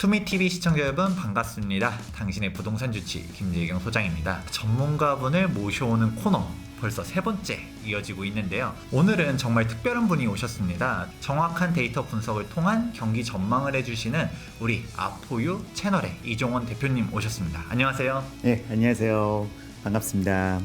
투미TV 시청자 여러분 반갑습니다. 당신의 부동산 주치 김재경 소장입니다. 전문가분을 모셔오는 코너 벌써 세 번째 이어지고 있는데요. 오늘은 정말 특별한 분이 오셨습니다. 정확한 데이터 분석을 통한 경기 전망을 해주시는 우리 아포유 채널의 이종원 대표님 오셨습니다. 안녕하세요. 네, 안녕하세요. 반갑습니다.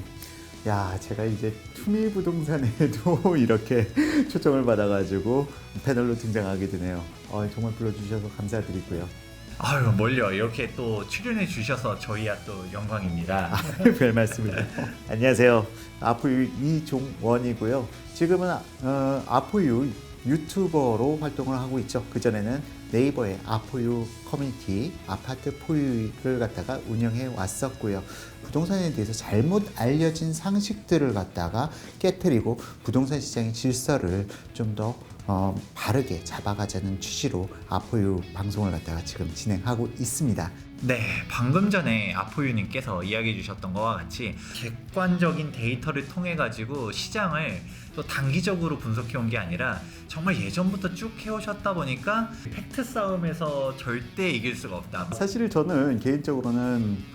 야, 제가 이제 투미 부동산에도 이렇게 초청을 받아가지고 패널로 등장하게 되네요. 어, 정말 불러주셔서 감사드리고요. 아유 멀려 이렇게 또 출연해 주셔서 저희야 또 영광입니다. 별 말씀을. 안녕하세요. 아포유 이종원이고요. 지금은 어, 아포유 유튜버로 활동을 하고 있죠. 그 전에는 네이버의 아포유 커뮤니티 아파트 포유를 갖다가 운영해 왔었고요. 부동산에 대해서 잘못 알려진 상식들을 갖다가 깨뜨리고 부동산 시장의 질서를 좀더 어, 바르게 잡아가자는 취지로 아포유 방송을 갖다가 지금 진행하고 있습니다. 네, 방금 전에 아포유님께서 이야기해 주셨던 것과 같이 객관적인 데이터를 통해 가지고 시장을 또 단기적으로 분석해 온 게 아니라 정말 예전부터 쭉 해오셨다 보니까 팩트 싸움에서 절대 이길 수가 없다. 사실 저는 개인적으로는 어,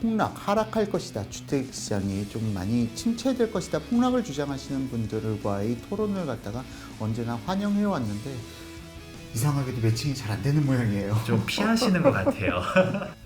폭락, 하락할 것이다. 주택 시장이 좀 많이 침체될 것이다. 폭락을 주장하시는 분들과의 토론을 갖다가 언제나 환영해 왔는데 이상하게도 매칭이 잘 안 되는 모양이에요. 좀 피하시는 것 같아요.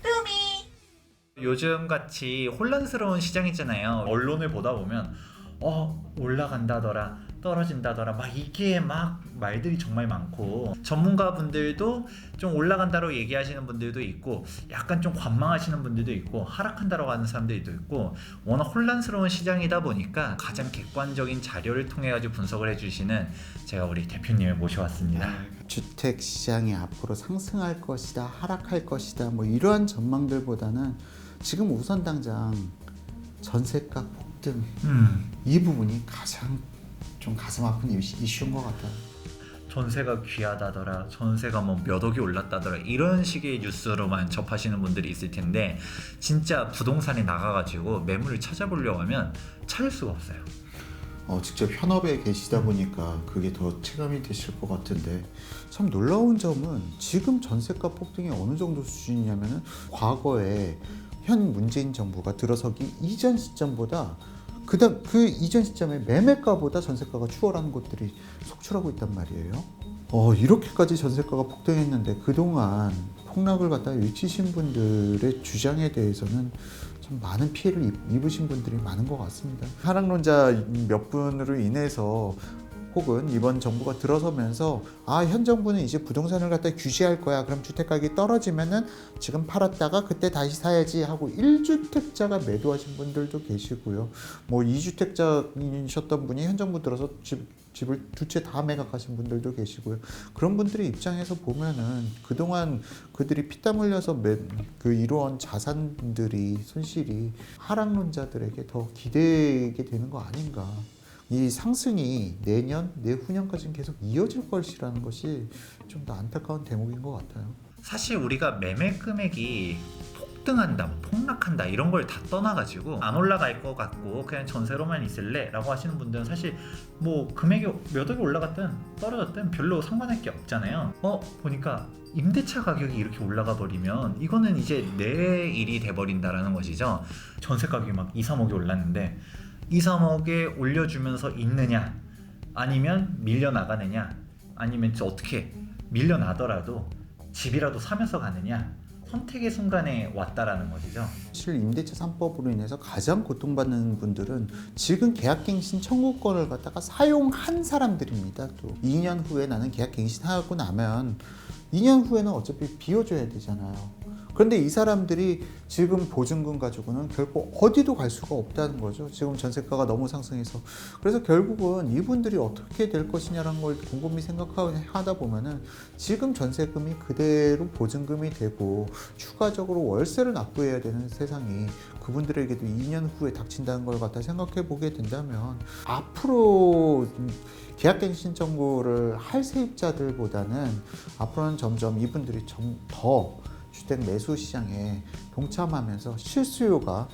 요즘 같이 혼란스러운 시장이잖아요. 언론을 보다 보면 어 올라간다더라 떨어진다더라 막 이게 막 말들이 정말 많고 전문가분들도 좀 올라간다고 얘기하시는 분들도 있고 약간 좀 관망하시는 분들도 있고 하락한다고 하는 사람들도 있고 워낙 혼란스러운 시장이다 보니까 가장 객관적인 자료를 통해 가지고 분석을 해주시는 제가 우리 대표님을 모셔왔습니다. 주택 시장이 앞으로 상승할 것이다, 하락할 것이다, 뭐 이러한 전망들보다는 지금 우선 당장 전세가 폭등 음. 이 부분이 가장 좀 가슴 아픈 이슈- 이슈인 것 같아요. 전세가 귀하다더라, 전세가 뭐 몇 억이 올랐다더라 이런 식의 뉴스로만 접하시는 분들이 있을 텐데 진짜 부동산에 나가가지고 매물을 찾아보려고 하면 찾을 수가 없어요. 어, 직접 현업에 계시다 보니까 그게 더 체감이 되실 것 같은데 참 놀라운 점은 지금 전세가 폭등이 어느 정도 수준이냐면은 과거에 현 문재인 정부가 들어서기 이전 시점보다 그다음 그 이전 시점에 매매가보다 전세가가 추월하는 곳들이 속출하고 있단 말이에요. 어 이렇게까지 전세가가 폭등했는데 그동안 폭락을 갖다 외치신 분들의 주장에 대해서는 좀 많은 피해를 입- 입으신 분들이 많은 것 같습니다. 하락론자 몇 분으로 인해서 혹은 이번 정부가 들어서면서 아 현 정부는 이제 부동산을 갖다 규제할 거야. 그럼 주택 가격이 떨어지면은 지금 팔았다가 그때 다시 사야지 하고 1주택자가 매도하신 분들도 계시고요. 뭐 2주택자이셨던 분이 현 정부 들어서 집 집을 두 채 다 매각하신 분들도 계시고요. 그런 분들의 입장에서 보면은 그동안 그들이 피땀 흘려서 매, 그 이루어온 자산들이 손실이 하락론자들에게 더 기대게 되는 거 아닌가. 이 상승이 내년, 내후년까지는 계속 이어질 것이라는 것이 좀 더 안타까운 대목인 것 같아요. 사실 우리가 매매 금액이 폭등한다, 뭐 폭락한다 이런 걸 다 떠나가지고 안 올라갈 것 같고 그냥 전세로만 있을래라고 하시는 분들은 사실 뭐 금액이 몇 억이 올라갔든 떨어졌든 별로 상관할 게 없잖아요. 어 보니까 임대차 가격이 이렇게 올라가 버리면 이거는 이제 내 일이 돼 버린다라는 것이죠. 전세 가격이 막 2, 3억이 올랐는데 2, 3억에 올려주면서 있느냐 아니면 밀려 나가느냐 아니면 저 어떻게 밀려 나더라도 집이라도 사면서 가느냐 선택의 순간에 왔다라는 것이죠. 사실 임대차 3법으로 인해서 가장 고통받는 분들은 지금 계약갱신 청구권을 갖다가 사용한 사람들입니다. 또 2년 후에 나는 계약갱신하고 나면 2년 후에는 어차피 비워줘야 되잖아요. 그런데 이 사람들이 지금 보증금 가지고는 결코 어디도 갈 수가 없다는 거죠. 지금 전세가가 너무 상승해서. 그래서 결국은 이분들이 어떻게 될 것이냐라는 걸 곰곰이 생각하다 보면은 지금 전세금이 그대로 보증금이 되고 추가적으로 월세를 납부해야 되는 세상이 그분들에게도 2년 후에 닥친다는 걸 갖다 생각해 보게 된다면 앞으로 계약갱신 청구를 할 세입자들보다는 앞으로는 점점 이분들이 좀 더 주택 매수 시장에 동참하면서 실수요가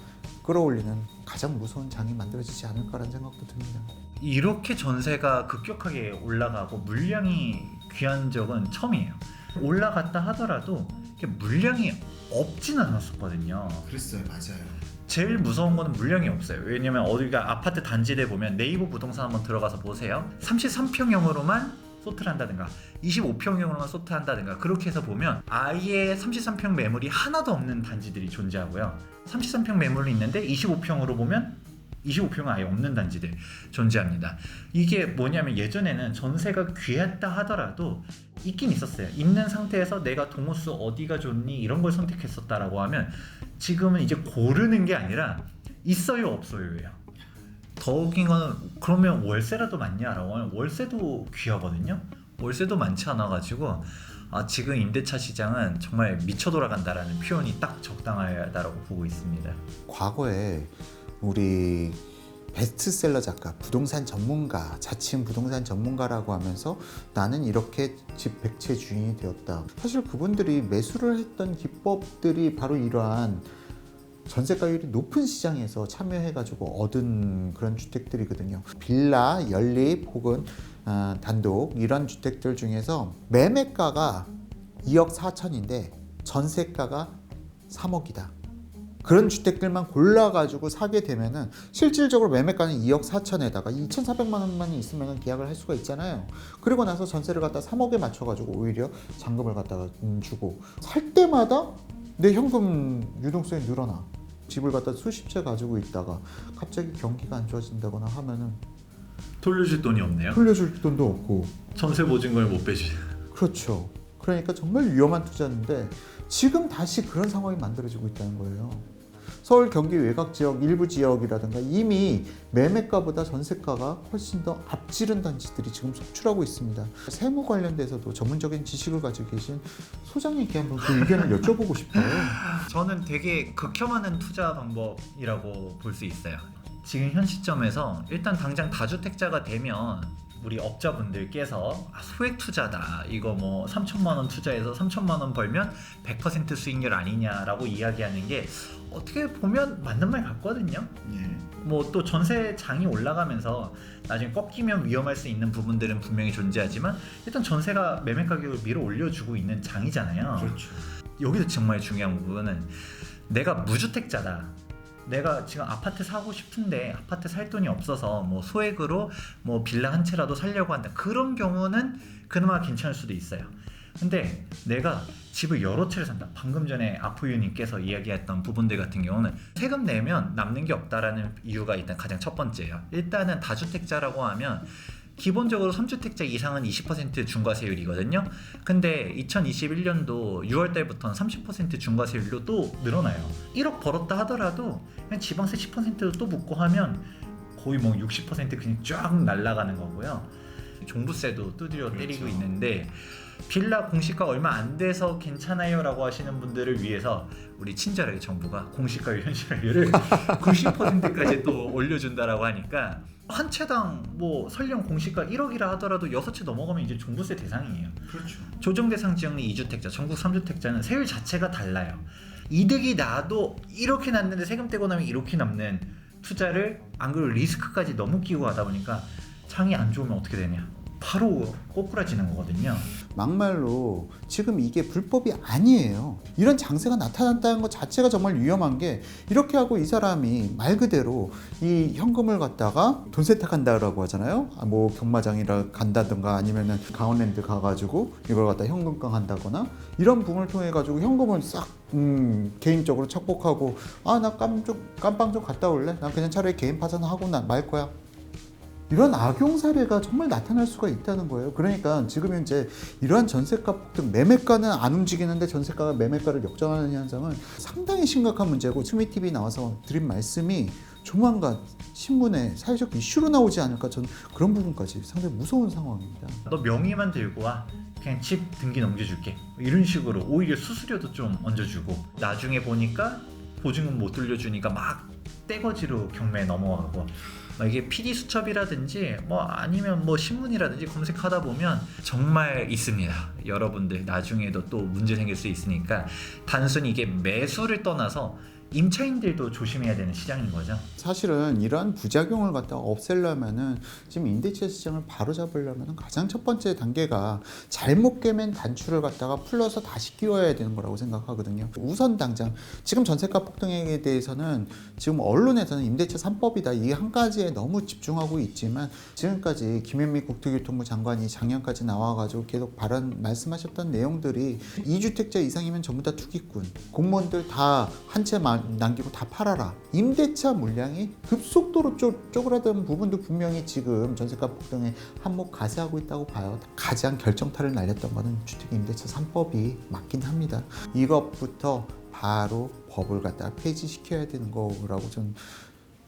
끌어올리는 가장 무서운 장이 만들어지지 않을까라는 생각도 듭니다. 이렇게 전세가 급격하게 올라가고 물량이 귀한 적은 처음이에요. 올라갔다 하더라도 물량이 없지는 않았었거든요. 그랬어요, 맞아요. 제일 무서운 거는 물량이 없어요. 왜냐면 어디가 아파트 단지대 보면 네이버 부동산 한번 들어가서 보세요. 33평형으로만 소트를 한다든가 25평형으로만 소트 한다든가 그렇게 해서 보면 아예 33평 매물이 하나도 없는 단지들이 존재하고요. 33평 매물이 있는데 25평으로 보면 25평은 아예 없는 단지들 존재합니다. 이게 뭐냐면 예전에는 전세가 귀했다 하더라도 있긴 있었어요. 있는 상태에서 내가 동호수 어디가 좋니 이런 걸 선택했었다라고 하면 지금은 이제 고르는 게 아니라 있어요 없어요예요. 더 웃긴 거는 그러면 월세라도 많냐라고 하면 월세도 귀하거든요. 월세도 많지 않아 가지고 아, 지금 임대차 시장은 정말 미쳐 돌아간다라는 표현이 딱 적당하다라고 보고 있습니다. 과거에 우리 베스트셀러 작가, 부동산 전문가, 자칭 부동산 전문가라고 하면서 나는 이렇게 집 백채 주인이 되었다. 사실 그분들이 매수를 했던 기법들이 바로 이러한 전세가율이 높은 시장에서 참여해가지고 얻은 그런 주택들이거든요. 빌라, 연립 혹은 아, 단독 이런 주택들 중에서 매매가가 2억 4천인데 전세가가 3억이다. 그런 주택들만 골라가지고 사게 되면은 실질적으로 매매가는 2억 4천에다가 2,400만 원만 있으면 계약을 할 수가 있잖아요. 그리고 나서 전세를 갖다 3억에 맞춰가지고 오히려 잔금을 갖다가 음, 주고 살 때마다 내 현금 유동성이 늘어나. 집을 갖다 수십 채 가지고 있다가 갑자기 경기가 안 좋아진다거나 하면은 돌려줄 돈이 없네요. 돌려줄 돈도 없고 전세 보증금을 못 빼주. 그렇죠. 그러니까 정말 위험한 투자인데 지금 다시 그런 상황이 만들어지고 있다는 거예요. 서울 경기 외곽 지역 일부 지역이라든가 이미 매매가보다 전세가가 훨씬 더 앞지른 단지들이 지금 속출하고 있습니다. 세무 관련돼서도 전문적인 지식을 가지고 계신 소장님께 한번 그 의견을 여쭤보고 싶어요. 저는 되게 극혐하는 투자 방법이라고 볼 수 있어요. 지금 현 시점에서 일단 당장 다주택자가 되면 우리 업자분들께서 아, 소액 투자다 이거 뭐 3천만 원 투자해서 3천만 원 벌면 100% 수익률 아니냐라고 이야기하는 게 어떻게 보면 맞는 말 같거든요. 예. 뭐 또 전세 장이 올라가면서 나중에 꺾이면 위험할 수 있는 부분들은 분명히 존재하지만 일단 전세가 매매 가격을 밀어 올려주고 있는 장이잖아요. 그렇죠. 여기서 정말 중요한 부분은 내가 무주택자다. 내가 지금 아파트 사고 싶은데 아파트 살 돈이 없어서 뭐 소액으로 뭐 빌라 한 채라도 살려고 한다. 그런 경우는 그나마 괜찮을 수도 있어요. 근데 내가 집을 여러 채를 산다. 방금 전에 아포유님께서 이야기했던 부분들 같은 경우는 세금 내면 남는 게 없다라는 이유가 일단 가장 첫 번째예요. 일단은 다주택자라고 하면 기본적으로 3주택자 이상은 20% 중과세율이거든요. 근데 2021년도 6월 달부터는 30% 중과세율로 또 늘어나요. 1억 벌었다 하더라도 그냥 지방세 10%도 또 붙고 하면 거의 뭐 60% 그냥 쫙 날아가는 거고요. 종부세도 두드려 때리고 그렇죠. 있는데 빌라 공시가 얼마 안 돼서 괜찮아요라고 하시는 분들을 위해서 우리 친절하게 정부가 공시가율 현실화율을 90%까지 또 올려준다라고 하니까 한 채당 뭐 설령 공시가 1억이라 하더라도 6채 넘어가면 이제 종부세 대상이에요. 그렇죠. 조정 대상 지역리 2주택자, 전국 3주택자는 세율 자체가 달라요. 이득이 나도 이렇게 났는데 세금 떼고 나면 이렇게 남는 투자를 안 그래도 리스크까지 너무 끼고 하다 보니까 장이 안 좋으면 어떻게 되냐? 바로 꼬꾸라지는 거거든요. 막말로 지금 이게 불법이 아니에요. 이런 장세가 나타났다는 것 자체가 정말 위험한 게 이렇게 하고 이 사람이 말 그대로 이 현금을 갖다가 돈 세탁한다라고 하잖아요. 아, 뭐 경마장이라 간다든가 아니면은 강원랜드 가가지고 이걸 갖다 현금깡 한다거나 이런 부분을 통해 가지고 현금을 싹 음, 개인적으로 착복하고 아 나 깜쪽 깜빵 좀 갔다 올래? 난 그냥 차라리 개인 파산하고 나말 거야. 이런 악용 사례가 정말 나타날 수가 있다는 거예요. 그러니까 지금 현재 이러한 전세가 폭등, 매매가는 안 움직이는데 전세가가 매매가를 역전하는 현상은 상당히 심각한 문제고 스미 TV 나와서 드린 말씀이 조만간 신문에 사회적 이슈로 나오지 않을까 저는 그런 부분까지 상당히 무서운 상황입니다. 너 명의만 들고 와. 그냥 집 등기 넘겨줄게. 이런 식으로 오히려 수수료도 좀 얹어주고 나중에 보니까 보증금 못 돌려주니까 막 떼거지로 경매에 넘어가고 막 이게 PD 수첩이라든지 뭐 아니면 뭐 신문이라든지 검색하다 보면 정말 있습니다. 여러분들 나중에도 또 문제 생길 수 있으니까 단순히 이게 매수를 떠나서 임차인들도 조심해야 되는 시장인 거죠. 사실은 이러한 부작용을 갖다가 없애려면은 지금 임대차 시장을 바로 잡으려면은 가장 첫 번째 단계가 잘못 깨맨 단추를 갖다가 풀러서 다시 끼워야 되는 거라고 생각하거든요. 우선 당장 지금 전세가 폭등에 대해서는 지금 언론에서는 임대차 3법이다 이 한 가지에 너무 집중하고 있지만 지금까지 김현미 국토교통부 장관이 작년까지 나와가지고 계속 발언 말씀하셨던 내용들이 2주택자 이상이면 전부 다 투기꾼 공무원들 다 한 채 남기고 다 팔아라. 임대차 물량이 급속도로 쪼, 쪼그라든 부분도 분명히 지금 전세가 폭등에 한몫 가세하고 있다고 봐요. 가장 결정타를 날렸던 거는 주택임대차 3법이 맞긴 합니다. 이것부터 바로 법을 갖다가 폐지시켜야 되는 거라고 저는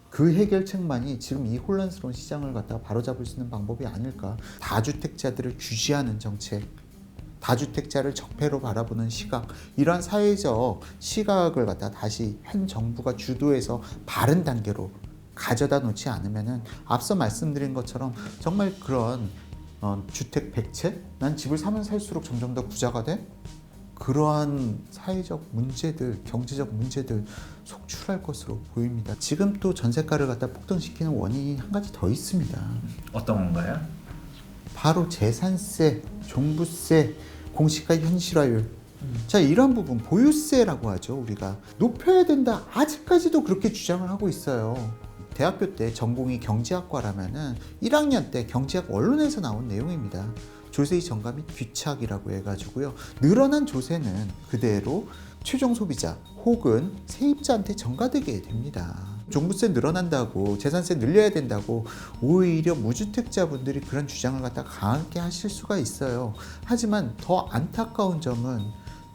그 해결책만이 지금 이 혼란스러운 시장을 갖다가 바로잡을 수 있는 방법이 아닐까. 다주택자들을 규제하는 정책, 다주택자를 적폐로 바라보는 시각, 이러한 사회적 시각을 갖다 다시 현 정부가 주도해서 바른 단계로 가져다 놓지 않으면은 앞서 말씀드린 것처럼 정말 그런 어, 주택 백채, 난 집을 사면 살수록 점점 더 부자가 돼. 그러한 사회적 문제들, 경제적 문제들 속출할 것으로 보입니다. 지금 또 전세가를 갖다 폭등시키는 원인이 한 가지 더 있습니다. 어떤 건가요? 바로 재산세, 종부세, 공시가 현실화율. 자 이런 부분 보유세라고 하죠 우리가. 높여야 된다. 아직까지도 그렇게 주장을 하고 있어요. 대학교 때 전공이 경제학과라면은 1학년 때 경제학 원론에서 나온 내용입니다. 조세의 및 귀착이라고 해가지고요. 늘어난 조세는 그대로 최종 소비자 혹은 세입자한테 전가되게 됩니다 종부세 늘어난다고 재산세 늘려야 된다고 오히려 무주택자분들이 그런 주장을 갖다 강하게 하실 수가 있어요. 하지만 더 안타까운 점은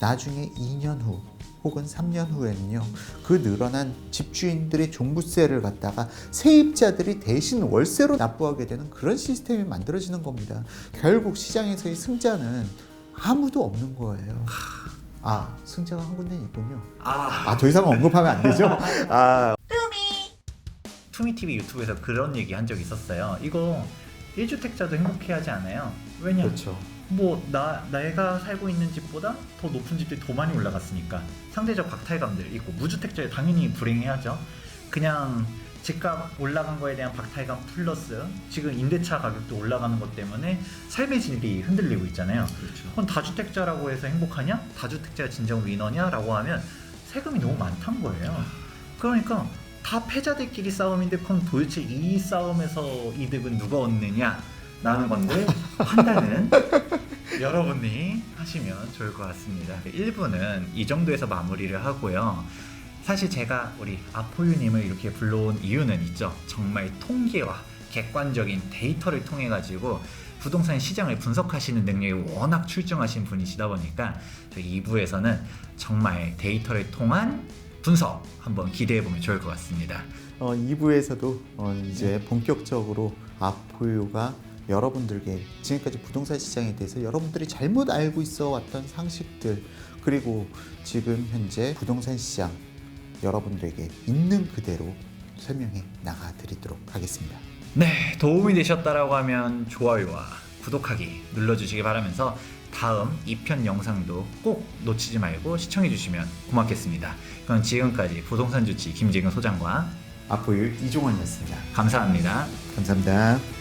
나중에 2년 후 혹은 3년 후에는요 그 늘어난 집주인들의 종부세를 갖다가 세입자들이 대신 월세로 납부하게 되는 그런 시스템이 만들어지는 겁니다. 결국 시장에서의 승자는 아무도 없는 거예요. 아 승자가 한 군데 있군요. 아, 아더 이상 언급하면 안 되죠? 아 투미TV 유튜브에서 그런 얘기 한 적이 있었어요. 이거 1주택자도 행복해하지 않아요. 왜냐? 그렇죠. 뭐 나 내가 살고 있는 집보다 더 높은 집들이 더 많이 올라갔으니까 상대적 박탈감들 있고 무주택자에 당연히 불행해하죠. 그냥 집값 올라간 거에 대한 박탈감 플러스 지금 임대차 가격도 올라가는 것 때문에 삶의 질이 흔들리고 있잖아요. 그렇죠. 그건 다주택자라고 해서 행복하냐? 다주택자가 진정 위너냐 라고 하면 세금이 너무 많단 거예요. 그러니까 다 패자들끼리 싸움인데 그럼 도대체 이 싸움에서 이득은 누가 얻느냐? 라는 건데 판단은 여러분이 하시면 좋을 것 같습니다. 1부는 이 정도에서 마무리를 하고요. 사실 제가 우리 아포유님을 이렇게 불러온 이유는 있죠. 정말 통계와 객관적인 데이터를 통해 가지고 부동산 시장을 분석하시는 능력이 워낙 출중하신 분이시다 보니까 저희 2부에서는 정말 데이터를 통한 분석 한번 기대해 보면 좋을 것 같습니다. 어, 2부에서도 어, 이제 본격적으로 아포유가 여러분들께 지금까지 부동산 시장에 대해서 여러분들이 잘못 알고 있어 왔던 상식들 그리고 지금 현재 부동산 시장 여러분들에게 있는 그대로 설명해 나가 드리도록 하겠습니다. 네, 도움이 되셨다라고 하면 좋아요와 구독하기 눌러주시기 바라면서 다음 2편 영상도 꼭 놓치지 말고 시청해 주시면 고맙겠습니다. 그럼 지금까지 부동산 주치 김재경 소장과 아포유 이종원이었습니다. 감사합니다. 감사합니다.